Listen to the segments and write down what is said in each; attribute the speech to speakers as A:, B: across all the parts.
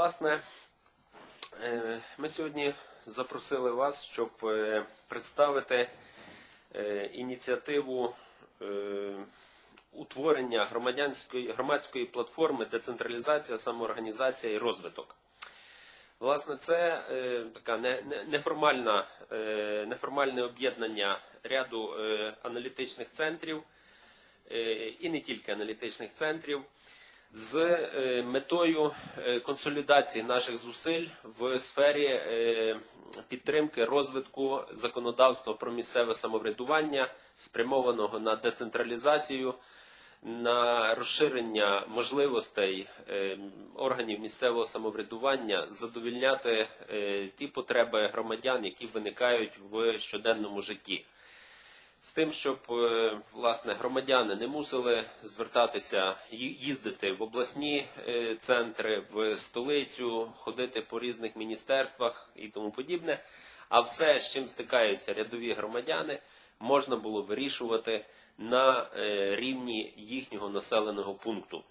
A: власне, е, ми сьогодні запросили вас, щоб е, представити е, ініціативу утворення громадянської громадської платформи децентралізація, самоорганізація і розвиток. Власне, це така не, не, неформальна, неформальне об'єднання ряду аналітичних центрів і не тільки аналітичних центрів з е, метою е, консолідації наших зусиль в сфері е, підтримки розвитку законодавства про місцеве самоврядування, спрямованого на децентралізацію, на розширення можливостей органів місцевого самоврядування задовільняти ті потреби громадян, які виникають в щоденному житті з тим, щоб е, власне громадяни не мусили звертатися, їздити в обласні е, центри, в столицю, ходити по різних міністерствах і тому подібне. А все, з чим стикаються рядові громадяни, можна було вирішувати на е, рівні їхнього населеного пункту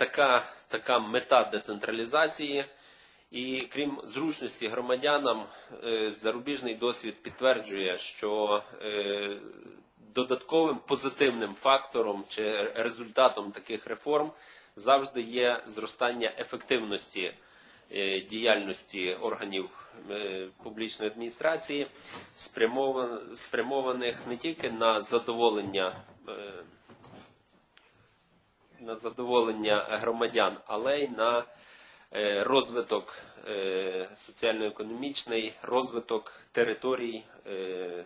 A: така, така мета децентралізації. І крім зручності громадянам, е, зарубіжний досвід підтверджує, що е, додатковим позитивним фактором чи результатом таких реформ завжди є зростання ефективності е, діяльності органів публічної адміністрації, спрямованих не тільки на задоволення на задоволення громадян, але й на розвиток е, соціально-економічний, розвиток територій, е,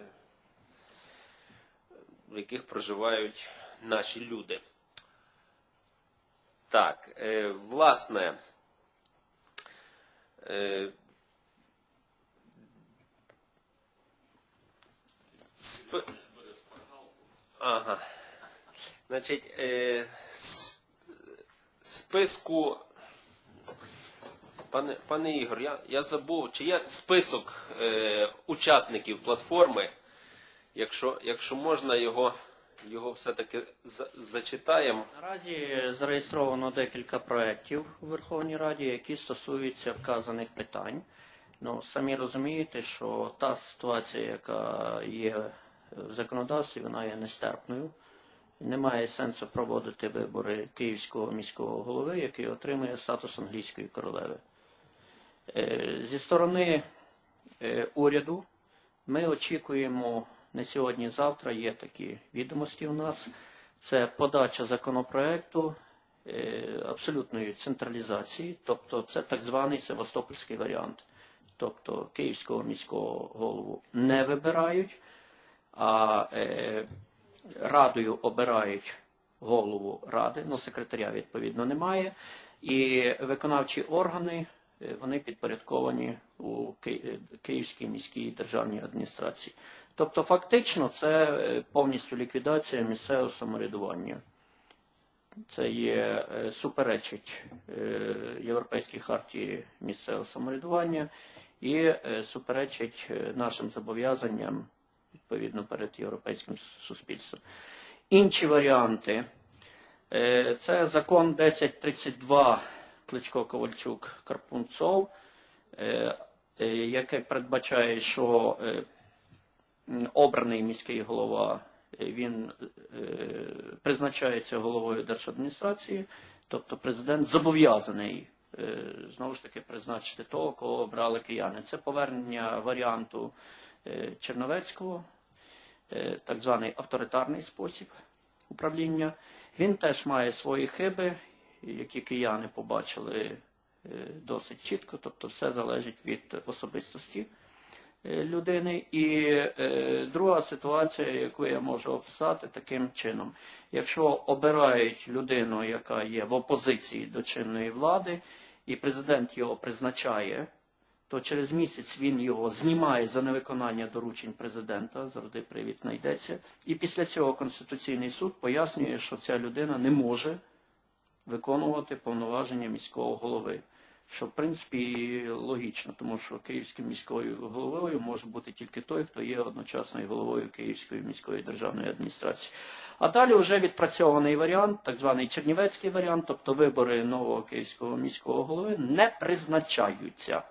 A: в яких проживають наші люди. Так, е, власне, е, сп... Ага. Значить, е, списку. Пане, пане Ігор, я, я забув, чи є список е, учасників платформи. Якщо, якщо можна, його, його все-таки за- зачитаємо.
B: Наразі зареєстровано декілька проєктів у Верховній Раді, які стосуються вказаних питань. Ну, самі розумієте, що та ситуація, яка є в законодавстві, вона є нестерпною. Немає сенсу проводити вибори київського міського голови, який отримує статус англійської королеви. Е, Зі сторони е, уряду ми очікуємо не сьогодні-завтра, є такі відомості у нас. Це подача законопроекту е, абсолютної централізації, тобто це так званий севастопольський варіант. Тобто київського міського голову не вибирають, а радою обирають голову ради, ну секретаря відповідно немає. І виконавчі органи вони підпорядковані у е, Київській міській державній адміністрації. Тобто, фактично, це е, повністю ліквідація місцевого самоврядування. Це є е, суперечить е, Європейській хартії місцевого самоврядування і е, суперечить е, нашим зобов'язанням відповідно перед європейським суспільством. Інші варіанти Е, це закон 1032 Кличко Ковальчук Карпунцов, е, е, яке передбачає, що е, обраний міський голова він призначається головою держадміністрації, тобто президент зобов'язаний знову ж таки призначити того, кого обрали кияни. Це повернення варіанту Черновецького, так званий авторитарний спосіб управління. Він теж має свої хиби, які кияни побачили е, досить чітко, тобто все залежить від особистості е, людини. І е, друга ситуація, яку я можу описати таким чином. Якщо обирають людину, яка є в опозиції до чинної влади, і президент його призначає, то через місяць він його знімає за невиконання доручень президента, завжди привід знайдеться. І після цього Конституційний суд пояснює, що ця людина не може виконувати повноваження міського голови. Що в принципі логічно, тому що київським міською головою може бути тільки той, хто є одночасно і головою Київської міської державної адміністрації. А далі вже відпрацьований варіант, так званий чернівецький варіант, тобто вибори нового київського міського голови не призначаються.